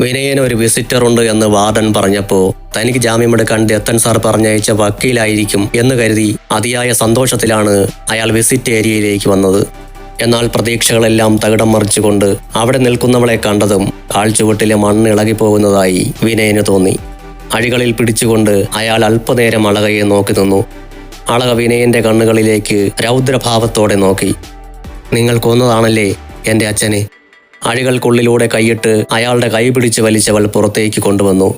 വിനയന് ഒരു വിസിറ്റർ ഉണ്ട് എന്ന് വാദൻ പറഞ്ഞപ്പോ തനിക്ക് ജാമ്യമെടുക്കാൻ ദത്തൻ സാർ പറഞ്ഞയച്ച വക്കീലായിരിക്കും എന്ന് കരുതി അതിയായ സന്തോഷത്തിലാണ് അയാൾ വിസിറ്റ് ഏരിയയിലേക്ക് വന്നത്. എന്നാൽ പ്രതീക്ഷകളെല്ലാം തകിടം മറിച്ചുകൊണ്ട് അവിടെ നിൽക്കുന്നവളെ കണ്ടതും കാൽച്ചുവട്ടിലെ മണ്ണ് ഇളകിപ്പോകുന്നതായി വിനയന് തോന്നി. അഴികളിൽ പിടിച്ചുകൊണ്ട് അയാൾ അല്പനേരം അളകയെ നോക്കി നിന്നു. അളക വിനയന്റെ കണ്ണുകളിലേക്ക് രൗദ്രഭാവത്തോടെ നോക്കി. നിങ്ങൾ കൊന്നതാണല്ലേ എന്റെ അച്ഛനെ? അഴികൾക്കുള്ളിലൂടെ കൈയിട്ട് അയാളുടെ കൈ പിടിച്ച് വലിച്ചവൾ പുറത്തേക്ക് കൊണ്ടുവന്നു.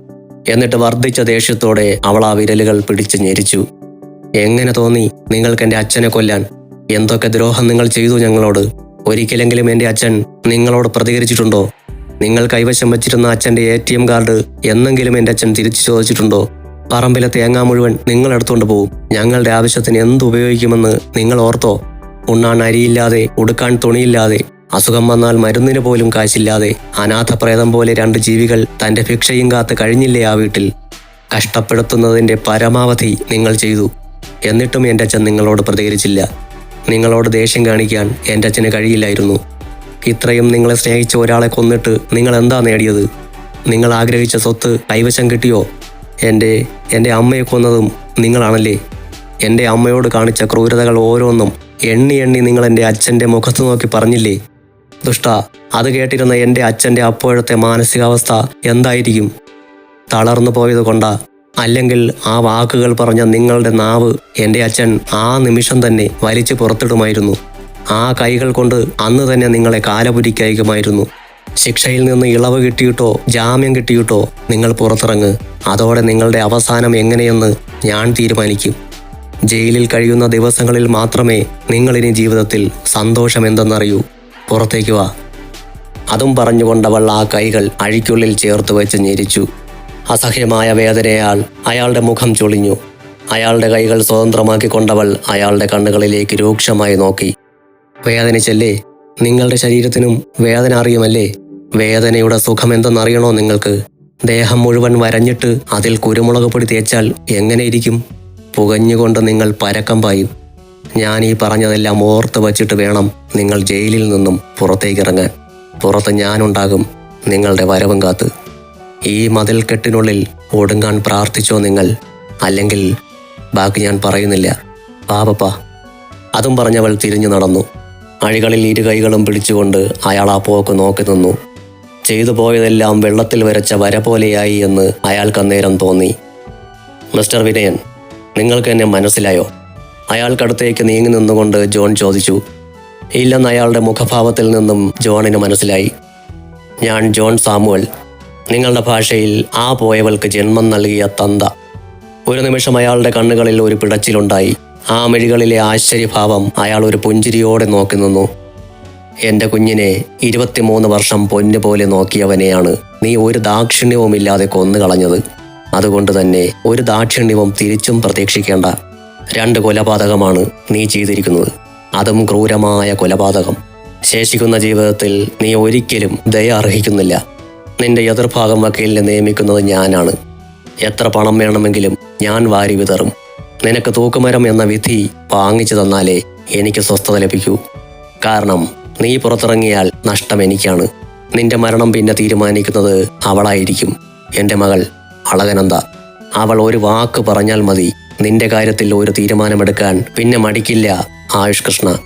എന്നിട്ട് വർദ്ധിച്ച ദേഷ്യത്തോടെ അവൾ ആ വിരലുകൾ പിടിച്ച് ഞെരിച്ചു. എങ്ങനെ തോന്നി നിങ്ങൾക്ക് എന്റെ അച്ഛനെ കൊല്ലാൻ? എന്തൊക്കെ ദ്രോഹം നിങ്ങൾ ചെയ്തു ഞങ്ങളോട്? ഒരിക്കലെങ്കിലും എന്റെ അച്ഛൻ നിങ്ങളോട് പ്രതികരിച്ചിട്ടുണ്ടോ? നിങ്ങൾ കൈവശം വച്ചിരുന്ന അച്ഛന്റെ എ ടി എം കാർഡ് എന്നെങ്കിലും എന്റെ അച്ഛൻ തിരിച്ചു ചോദിച്ചിട്ടുണ്ടോ? പറമ്പിലെ തേങ്ങ മുഴുവൻ നിങ്ങൾ എടുത്തുകൊണ്ട് പോകും ഞങ്ങളുടെ ആവശ്യത്തിന് എന്ത് ഉപയോഗിക്കുമെന്ന് നിങ്ങൾ ഓർത്തോ? ഉണ്ണാൻ അരിയില്ലാതെ ഉടുക്കാൻ തുണിയില്ലാതെ അസുഖം വന്നാൽ മരുന്നിന് പോലും കാശില്ലാതെ അനാഥപ്രേതം പോലെ രണ്ട് ജീവികൾ തന്റെ ഭിക്ഷയും കാത്ത് കഴിഞ്ഞില്ലേ ആ വീട്ടിൽ? കഷ്ടപ്പെടുത്തുന്നതിന്റെ പരമാവധി നിങ്ങൾ ചെയ്തു. എന്നിട്ടും എന്റെ അച്ഛൻ നിങ്ങളോട് പ്രതികരിച്ചില്ല. നിങ്ങളോട് ദേഷ്യം കാണിക്കാൻ എന്റെ അച്ഛന് കഴിയില്ലായിരുന്നു. ഇത്രയും നിങ്ങളെ സ്നേഹിച്ച ഒരാളെ കൊന്നിട്ട് നിങ്ങൾ എന്താ നേടിയത്? നിങ്ങൾ ആഗ്രഹിച്ച സ്വത്ത് കൈവശം കിട്ടിയോ? എന്റെ എന്റെ അമ്മയെ കൊന്നതും നിങ്ങളാണല്ലേ? എന്റെ അമ്മയോട് കാണിച്ച ക്രൂരതകൾ ഓരോന്നും എണ്ണി എണ്ണി നിങ്ങൾ എന്റെ അച്ഛന്റെ മുഖത്ത് നോക്കി പറഞ്ഞില്ലേ? ദുഷ്ട അത് കേട്ടിരുന്ന എന്റെ അച്ഛന്റെ അപ്പോഴത്തെ മാനസികാവസ്ഥ എന്തായിരിക്കും? തളർന്നു പോയത് കൊണ്ടാ അല്ലെങ്കിൽ ആ വാക്കുകൾ പറഞ്ഞ നിങ്ങളുടെ നാവ് എന്റെ അച്ഛൻ ആ നിമിഷം തന്നെ വലിച്ചു പുറത്തിടുമായിരുന്നു. ആ കൈകൾ കൊണ്ട് അന്ന് തന്നെ നിങ്ങളെ കാലപുരിക്കയക്കുമായിരുന്നു. ശിക്ഷയിൽ നിന്ന് ഇളവ് കിട്ടിയിട്ടോ ജാമ്യം കിട്ടിയിട്ടോ നിങ്ങൾ പുറത്തിറങ്ങ്. അതോടെ നിങ്ങളുടെ അവസാനം എങ്ങനെയെന്ന് ഞാൻ തീരുമാനിക്കും. ജയിലിൽ കഴിയുന്ന ദിവസങ്ങളിൽ മാത്രമേ നിങ്ങളിനി ജീവിതത്തിൽ സന്തോഷം എന്തെന്നറിയൂ. പുറത്തേക്ക് വാ. അതും പറഞ്ഞുകൊണ്ടവൾ ആ കൈകൾ അഴിക്കുള്ളിൽ ചേർത്ത് വെച്ച് ഞെരിച്ചു. അസഹ്യമായ വേദനയാൽ അയാളുടെ മുഖം ചൊളിഞ്ഞു. അയാളുടെ കൈകൾ സ്വതന്ത്രമാക്കി കൊണ്ടവൾ അയാളുടെ കണ്ണുകളിലേക്ക് രൂക്ഷമായി നോക്കി. വേദനിച്ചല്ലേ നിങ്ങളുടെ ശരീരത്തിനും വേദന അറിയുമല്ലേ? വേദനയുടെ സുഖം എന്തെന്നറിയണോ നിങ്ങൾക്ക്? ദേഹം മുഴുവൻ വരഞ്ഞിട്ട് അതിൽ കുരുമുളക് പൊടി തേച്ചാൽ എങ്ങനെയിരിക്കും പുകഞ്ഞുകൊണ്ട് നിങ്ങൾ പരക്കം പായും. ഞാൻ ഈ പറഞ്ഞതെല്ലാം ഓർത്ത് വച്ചിട്ട് വേണം നിങ്ങൾ ജയിലിൽ നിന്നും പുറത്തേക്കിറങ്ങാൻ പുറത്ത് ഞാനുണ്ടാകും നിങ്ങളുടെ വരവും കാത്ത്. ഈ മതിൽക്കെട്ടിനുള്ളിൽ ഒടുങ്ങാൻ പ്രാർത്ഥിച്ചോ നിങ്ങൾ? അല്ലെങ്കിൽ ബാക്കി ഞാൻ പറയുന്നില്ല. പാപപ്പ അതും പറഞ്ഞവൾ തിരിഞ്ഞു നടന്നു. അഴികളിൽ ഇരു കൈകളും പിടിച്ചുകൊണ്ട് അയാൾ ആ പോക്ക് നോക്കി നിന്നു. ചെയ്തു പോയതെല്ലാം വെള്ളത്തിൽ വരച്ച വര പോലെയായി എന്ന് അയാൾക്ക് അന്നേരം തോന്നി. മിസ്റ്റർ വിനയൻ നിങ്ങൾക്ക് എന്നെ മനസ്സിലായോ? അയാൾക്കടുത്തേക്ക് നീങ്ങി നിന്നുകൊണ്ട് ജോൺ ചോദിച്ചു. ഇല്ലെന്ന് അയാളുടെ മുഖഭാവത്തിൽ നിന്നും ജോണിന് മനസ്സിലായി. ഞാൻ ജോൺ സാമുവൽ. നിങ്ങളുടെ ഭാഷയിൽ ആ പോയവൾക്ക് ജന്മം നൽകിയ തന്ത. ഒരു നിമിഷം അയാളുടെ കണ്ണുകളിൽ ഒരു പിടച്ചിലുണ്ടായി. ആ മിഴികളിലെ ആശ്ചര്യഭാവം അയാൾ ഒരു പുഞ്ചിരിയോടെ നോക്കി നിന്നു. എന്റെ കുഞ്ഞിനെ ഇരുപത്തിമൂന്ന് വർഷം പൊന്നു പോലെ നോക്കിയവനെയാണ് നീ ഒരു ദാക്ഷിണ്യവുമില്ലാതെ കൊന്നുകളഞ്ഞത്. അതുകൊണ്ട് തന്നെ ഒരു ദാക്ഷിണ്യവും തിരിച്ചും പ്രതീക്ഷിക്കേണ്ട. രണ്ട് കൊലപാതകമാണ് നീ ചെയ്തിരിക്കുന്നത്. അതും ക്രൂരമായ കൊലപാതകം. ശേഷിക്കുന്ന ജീവിതത്തിൽ നീ ഒരിക്കലും ദയ അർഹിക്കുന്നില്ല. നിന്റെ എതിർഭാഗം വക്കീലിനെ നിയമിക്കുന്നത് ഞാനാണ്. എത്ര പണം വേണമെങ്കിലും ഞാൻ വാരി വിതറും. നിനക്ക് തൂക്കുമരം എന്ന വിധി വാങ്ങിച്ചു തന്നാലേ എനിക്ക് സ്വസ്ഥത ലഭിക്കൂ. കാരണം നീ പുറത്തിറങ്ങിയാൽ നഷ്ടം എനിക്കാണ്. നിന്റെ മരണം പിന്നെ തീരുമാനിക്കുന്നത് അവളായിരിക്കും. എന്റെ മകൾ അളകനന്ദ. അവൾ ഒരു വാക്ക് പറഞ്ഞാൽ മതി. നിന്റെ കാര്യത്തിൽ ഒരു തീരുമാനമെടുക്കാൻ പിന്നെ മടിക്കില്ല ആയുഷ് കൃഷ്ണ.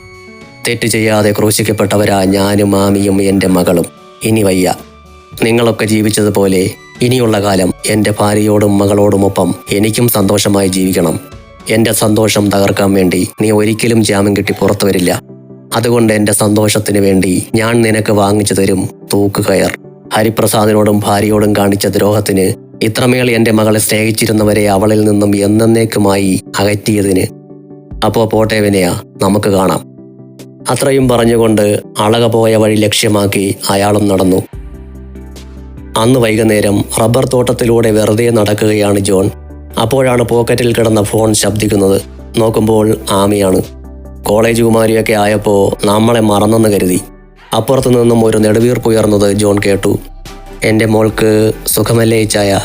തെറ്റ് ചെയ്യാതെ ക്രൂശിക്കപ്പെട്ടവരാ ഞാനും മാമിയും എന്റെ മകളും. ഇനി വയ്യ. നിങ്ങളൊക്കെ ജീവിച്ചതുപോലെ ഇനിയുള്ള കാലം എന്റെ ഭാര്യയോടും മകളോടുമൊപ്പം എനിക്കും സന്തോഷമായി ജീവിക്കണം. എന്റെ സന്തോഷം തകർക്കാൻ വേണ്ടി നീ ഒരിക്കലും ജാമ്യം കിട്ടി പുറത്തു വരില്ല. അതുകൊണ്ട് എന്റെ സന്തോഷത്തിന് വേണ്ടി ഞാൻ നിനക്ക് വാങ്ങിച്ചു തരും തൂക്കുകയർ. ഹരിപ്രസാദിനോടും ഭാര്യയോടും കാണിച്ച ദ്രോഹത്തിന് ഇത്രമേൽ എന്റെ മകളെ സ്നേഹിച്ചിരുന്നവരെ അവളിൽ നിന്നും എന്നേക്കുമായി അകറ്റിയതിന്. അപ്പോൾ പോട്ടെ വിനയ നമുക്ക് കാണാം. അത്രയും പറഞ്ഞുകൊണ്ട് അളക പോയ വഴി ലക്ഷ്യമാക്കി അയാളും നടന്നു. അന്ന് വൈകുന്നേരം റബ്ബർ തോട്ടത്തിലൂടെ വെറുതെ നടക്കുകയാണ് ജോൺ. അപ്പോഴാണ് പോക്കറ്റിൽ കിടന്ന ഫോൺ ശബ്ദിക്കുന്നത്. നോക്കുമ്പോൾ ആമിയാണ്. കോളേജ് കുമാരിയൊക്കെ ആയപ്പോൾ നമ്മളെ മറന്നെന്ന് കരുതി. അപ്പുറത്തു നിന്നും ഒരു നെടുവീർപ്പുയർന്നത് ജോൺ കേട്ടു. എന്റെ മോൾക്ക് സുഖമല്ലേ ചായ?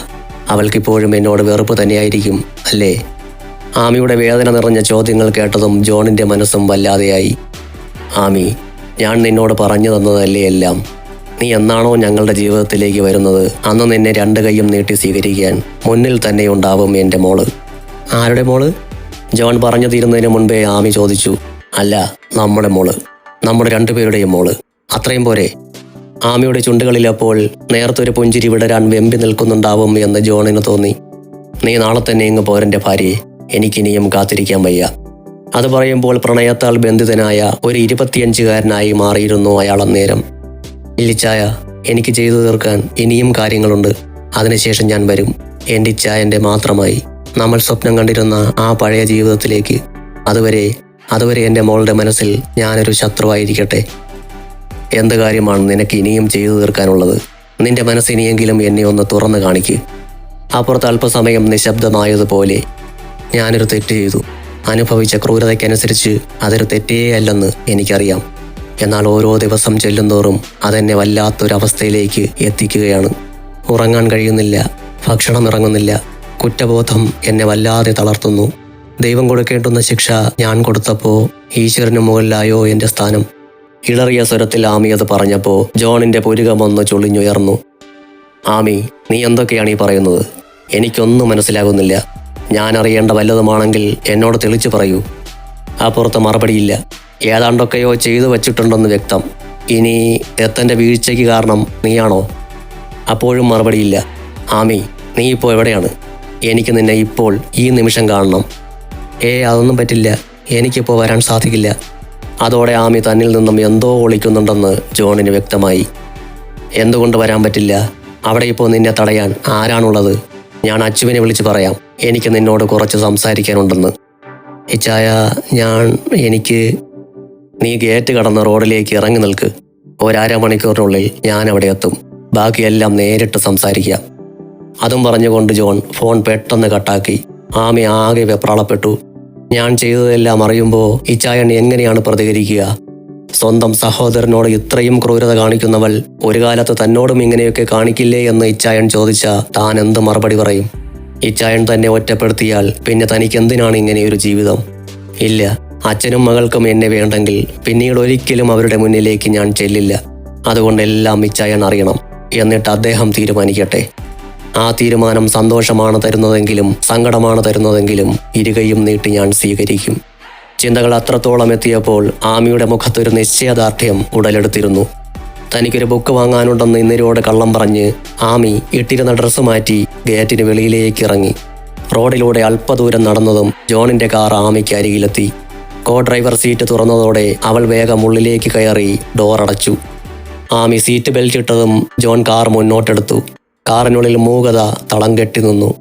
അവൾക്കിപ്പോഴും എന്നോട് വെറുപ്പ് തന്നെയായിരിക്കും അല്ലേ? ആമിയുടെ വേദന നിറഞ്ഞ ചോദ്യങ്ങൾ കേട്ടതും ജോണിന്റെ മനസ്സും വല്ലാതെയായി. ആമി ഞാൻ നിന്നോട് പറഞ്ഞു തന്നതല്ലേ എല്ലാം? നീ എന്നാണോ ഞങ്ങളുടെ ജീവിതത്തിലേക്ക് വരുന്നത്? അന്ന് നിന്നെ രണ്ട് കൈയും നീട്ടി സ്വീകരിക്കാൻ മുന്നിൽ തന്നെ ഉണ്ടാവും എന്റെ മോൾ. ആരുടെ മോൾ? ജോൺ പറഞ്ഞു തീരുന്നതിന് മുൻപേ ആമി ചോദിച്ചു. അല്ല നമ്മുടെ മോൾ. നമ്മുടെ രണ്ടുപേരുടെയും മോൾ. അത്രയും പോരെ. ആമിയുടെ ചുണ്ടുകളിൽ അപ്പോൾ പുഞ്ചിരി വിടരാൻ വെമ്പി നിൽക്കുന്നുണ്ടാവും എന്ന് ജോണിന് തോന്നി. നീ നാളെ തന്നെ ഇങ്ങ് പോരന്റെ ഭാര്യയെ. എനിക്കിനിയും കാത്തിരിക്കാൻ വയ്യ. അത് പറയുമ്പോൾ പ്രണയത്താൽ ബന്ധിതനായ ഒരു ഇരുപത്തിയഞ്ചുകാരനായി മാറിയിരുന്നു അയാൾ അന്നേരം. ഇല്ലിച്ചായ എനിക്ക് ചെയ്തു തീർക്കാൻ ഇനിയും കാര്യങ്ങളുണ്ട്. അതിനുശേഷം ഞാൻ വരും. എന്റെ ഇച്ചായന്റെ മാത്രമായി നമ്മൾ സ്വപ്നം കണ്ടിരുന്ന ആ പഴയ ജീവിതത്തിലേക്ക്. അതുവരെ അതുവരെ എന്റെ മോളുടെ മനസ്സിൽ ഞാനൊരു ശത്രുവായിരിക്കട്ടെ. എന്ത് കാര്യമാണ് നിനക്ക് ഇനിയും ചെയ്തു തീർക്കാനുള്ളത്? നിന്റെ മനസ്സിനിയെങ്കിലും എന്നെ ഒന്ന് തുറന്നു കാണിക്ക്. അപ്പുറത്ത് അല്പസമയം നിശബ്ദമായതുപോലെ ഞാനൊരു തെറ്റ് ചെയ്തു. അനുഭവിച്ച ക്രൂരതയ്ക്കനുസരിച്ച് അതൊരു തെറ്റേ അല്ലെന്ന് എനിക്കറിയാം. എന്നാൽ ഓരോ ദിവസം ചെല്ലുന്തോറും അതെന്നെ വല്ലാത്തൊരവസ്ഥയിലേക്ക് എത്തിക്കുകയാണ്. ഉറങ്ങാൻ കഴിയുന്നില്ല ഭക്ഷണം ഇറങ്ങുന്നില്ല കുറ്റബോധം എന്നെ വല്ലാതെ തളർത്തുന്നു. ദൈവം കൊടുക്കേണ്ടുന്ന ശിക്ഷ ഞാൻ കൊടുത്തപ്പോൾ ഈശ്വരന് മുകളിലായോ എന്റെ സ്ഥാനം. ഇളറിയ സ്വരത്തിൽ ആമി അത് പറഞ്ഞപ്പോൾ ജോണിന്റെ പുരുകമൊന്ന് ചൊളിഞ്ഞുയർന്നു. ആമി നീ എന്തൊക്കെയാണ് ഈ പറയുന്നത്? എനിക്കൊന്നും മനസ്സിലാകുന്നില്ല. ഞാൻ അറിയേണ്ട വല്ലതുമാണെങ്കിൽ എന്നോട് തെളിച്ചു പറയൂ. അപ്പുറത്ത് മറുപടിയില്ല. ഏതാണ്ടൊക്കെയോ ചെയ്തു വച്ചിട്ടുണ്ടെന്ന് വ്യക്തം. ഇനി ദത്തന്റെ വീഴ്ചയ്ക്ക് കാരണം നീയാണോ? അപ്പോഴും മറുപടിയില്ല. ആമി നീ ഇപ്പോൾ എവിടെയാണ്? എനിക്ക് നിന്നെ ഇപ്പോൾ ഈ നിമിഷം കാണണം. ഏ അതൊന്നും പറ്റില്ല. എനിക്കിപ്പോൾ വരാൻ സാധിക്കില്ല. അതോടെ ആമി തന്നിൽ നിന്നും എന്തോ ഒളിക്കുന്നുണ്ടെന്ന് ജോണിന് വ്യക്തമായി. എന്തുകൊണ്ട് വരാൻ പറ്റില്ല? അവിടെ ഇപ്പോൾ നിന്നെ തടയാൻ ആരാണുള്ളത്? ഞാൻ അച്ചുവിനെ വിളിച്ച് പറയാം. എനിക്ക് നിന്നോട് കുറച്ച് സംസാരിക്കാനുണ്ടെന്ന്. ഇച്ചായ ഞാൻ എനിക്ക് നീ ഗേറ്റ് കടന്ന റോഡിലേക്ക് ഇറങ്ങി നിൽക്ക്. ഒരര മണിക്കൂറിനുള്ളിൽ ഞാൻ അവിടെ എത്തും. ബാക്കിയെല്ലാം നേരിട്ട് സംസാരിക്കാം. അതും പറഞ്ഞുകൊണ്ട് ജോൺ ഫോൺ പെട്ടെന്ന് കട്ടാക്കി. ആമി ആകെ വെപ്രാളപ്പെട്ടു. ഞാൻ ചെയ്തതെല്ലാം അറിയുമ്പോൾ ഇച്ചായൻ എങ്ങനെയാണ് പ്രതികരിക്കുക? സ്വന്തം സഹോദരനോട് ഇത്രയും ക്രൂരത കാണിക്കുന്നവൾ ഒരു കാലത്ത് തന്നോടും ഇങ്ങനെയൊക്കെ കാണിക്കില്ലേ എന്ന് ഇച്ചായൻ ചോദിച്ച താൻ എന്ത് മറുപടി പറയും? ഇച്ചായൻ തന്നെ ഒറ്റപ്പെടുത്തിയാൽ പിന്നെ തനിക്ക് എന്തിനാണ് ഇങ്ങനെയൊരു ജീവിതം? ഇല്ല. അച്ഛനും മകൾക്കും എന്നെ വേണ്ടെങ്കിൽ പിന്നീട് ഒരിക്കലും അവരുടെ മുന്നിലേക്ക് ഞാൻ ചെല്ലില്ല. അതുകൊണ്ട് എല്ലാം ഇച്ചായൻ അറിയണം. എന്നിട്ട് അദ്ദേഹം തീരുമാനിക്കട്ടെ. ആ തീരുമാനം സന്തോഷമാണ് തരുന്നതെങ്കിലും സങ്കടമാണ് തരുന്നതെങ്കിലും ഇരുകയും നീട്ടി ഞാൻ സ്വീകരിക്കും. ചിന്തകൾ അത്രത്തോളം എത്തിയപ്പോൾ ആമിയുടെ മുഖത്തൊരു നിശ്ചയദാർഢ്യം ഉടലെടുത്തിരുന്നു. തനിക്കൊരു ബുക്ക് വാങ്ങാനുണ്ടെന്ന് ഇന്നിരോട് കള്ളം പറഞ്ഞ് ആമി ഇട്ടിരുന്ന ഡ്രസ്സ് മാറ്റി ഗേറ്റിന് വെളിയിലേക്ക് ഇറങ്ങി. റോഡിലൂടെ അല്പദൂരം നടന്നതും ജോണിന്റെ കാർ ആമിക്ക് അരികിലെത്തി. കോ ഡ്രൈവർ സീറ്റ് തുറന്നതോടെ അവൾ വേഗം ഉള്ളിലേക്ക് കയറി ഡോർ അടച്ചു. ആമി സീറ്റ് ബെൽറ്റ് ഇട്ടതും ജോൺ കാർ മുന്നോട്ടെടുത്തു. കാറിനുള്ളിൽ മൂകത തളം കെട്ടി നിന്നു.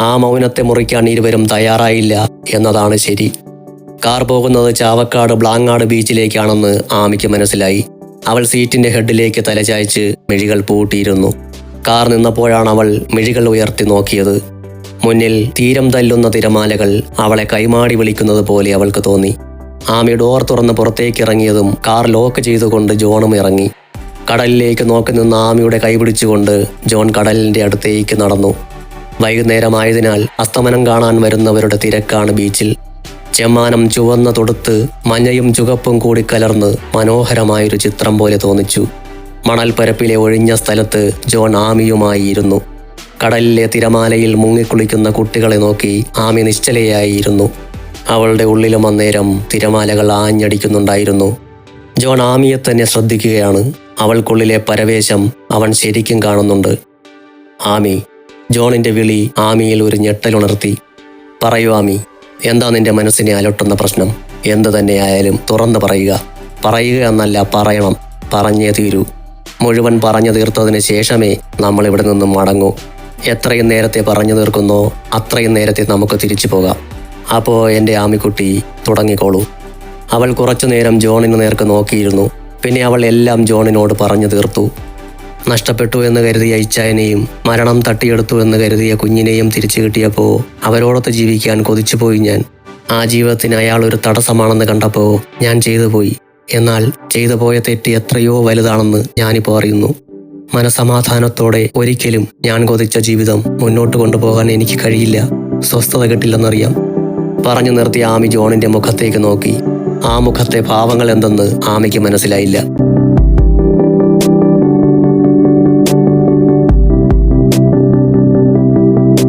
ആ മൗനത്തെ മുറിക്കാൻ ഇരുവരും തയ്യാറായില്ല എന്നതാണ് ശരി. കാർ പോകുന്നത് ചാവക്കാട് ബ്ലാങ്ങാട് ബീച്ചിലേക്കാണെന്ന് ആമിക്ക് മനസ്സിലായി. അവൾ സീറ്റിന്റെ ഹെഡിലേക്ക് തലചായ്ച്ച് മിഴികൾ പൂട്ടിയിരുന്നു. കാർ നിന്നപ്പോഴാണ് അവൾ മിഴികൾ ഉയർത്തി നോക്കിയത്. മുന്നിൽ തീരം തല്ലുന്ന തിരമാലകൾ അവളെ കൈമാടി വിളിക്കുന്നത് പോലെ അവൾക്ക് തോന്നി. ആമി ഡോർ തുറന്ന് പുറത്തേക്ക് ഇറങ്ങിയതും കാർ ലോക്ക് ചെയ്തുകൊണ്ട് ജോണും ഇറങ്ങി. കടലിലേക്ക് നോക്കി നിന്ന ആമിയുടെ കൈപിടിച്ചുകൊണ്ട് ജോൺ കടലിന്റെ അടുത്തേക്ക് നടന്നു. വൈകുന്നേരമായതിനാൽ അസ്തമനം കാണാൻ വരുന്നവരുടെ തിരക്കാണ് ബീച്ചിൽ. ചെമ്മാനം ചുവന്ന തൊടുത്ത് മഞ്ഞയും ചുകപ്പും കൂടി കലർന്ന് മനോഹരമായൊരു ചിത്രം പോലെ തോന്നിച്ചു. മണൽപ്പരപ്പിലെ ഒഴിഞ്ഞ സ്ഥലത്ത് ജോൺ ആമിയുമായി ഇരുന്നു. കടലിലെ തിരമാലയിൽ മുങ്ങിക്കുളിക്കുന്ന കുട്ടികളെ നോക്കി ആമി നിശ്ചലയായിരുന്നു അവളുടെ ഉള്ളിലും അന്നേരം തിരമാലകൾ ആഞ്ഞടിക്കുന്നുണ്ടായിരുന്നു. ജോൺ ആമിയെ തന്നെ ശ്രദ്ധിക്കുകയാണ്. അവൾക്കുള്ളിലെ പരവേശം അവൻ ശരിക്കും കാണുന്നുണ്ട്. ആമി ജോണിന്റെ വിളി ആമിയിൽ ഒരു ഞെട്ടലുണർത്തി പറയൂ ആമി എന്താ നിന്റെ മനസ്സിനെ അലട്ടുന്ന പ്രശ്നം? എന്ത് തന്നെയായാലും തുറന്നു പറയുക. പറയുക എന്നല്ല പറയണം. പറഞ്ഞേ തീരൂ. മുഴുവൻ പറഞ്ഞു തീർത്തതിന് ശേഷമേ നമ്മൾ ഇവിടെ നിന്നും മടങ്ങൂ. എത്രയും നേരത്തെ പറഞ്ഞു തീർക്കുന്നോ അത്രയും നേരത്തെ നമുക്ക് തിരിച്ചു പോകാം. അപ്പോൾ എന്റെ ആമിക്കുട്ടി തുടങ്ങിക്കോളൂ. അവൾ കുറച്ചു നേരം ജോണിന് നേർക്ക് നോക്കിയിരുന്നു. പിന്നെ അവൾ എല്ലാം ജോണിനോട് പറഞ്ഞു തീർത്തു. നഷ്ടപ്പെട്ടു എന്ന് കരുതിയ ഇച്ചായനെയും മരണം തട്ടിയെടുത്തു എന്ന് കരുതിയ കുഞ്ഞിനെയും തിരിച്ചു കിട്ടിയപ്പോൾ അവരോടൊത്ത് ജീവിക്കാൻ കൊതിച്ചുപോയി ഞാൻ. ആ ജീവിതത്തിന് അയാൾ ഒരു തടസ്സമാണെന്ന് കണ്ടപ്പോൾ ഞാൻ ചെയ്തു പോയി. എന്നാൽ ചെയ്തു പോയ തെറ്റ് എത്രയോ വലുതാണെന്ന് ഞാനിപ്പോൾ അറിയുന്നു. മനസമാധാനത്തോടെ ഒരിക്കലും ഞാൻ കൊതിച്ച ജീവിതം മുന്നോട്ട് കൊണ്ടുപോകാൻ എനിക്ക് കഴിയില്ല. സ്വസ്ഥത കിട്ടില്ലെന്നറിയാം. പറഞ്ഞു നിർത്തി ആമി ജോണിന്റെ മുഖത്തേക്ക് നോക്കി. ആ മുഖത്തെ ഭാവങ്ങൾ എന്തെന്ന് ആമിക്ക് മനസ്സിലായില്ല.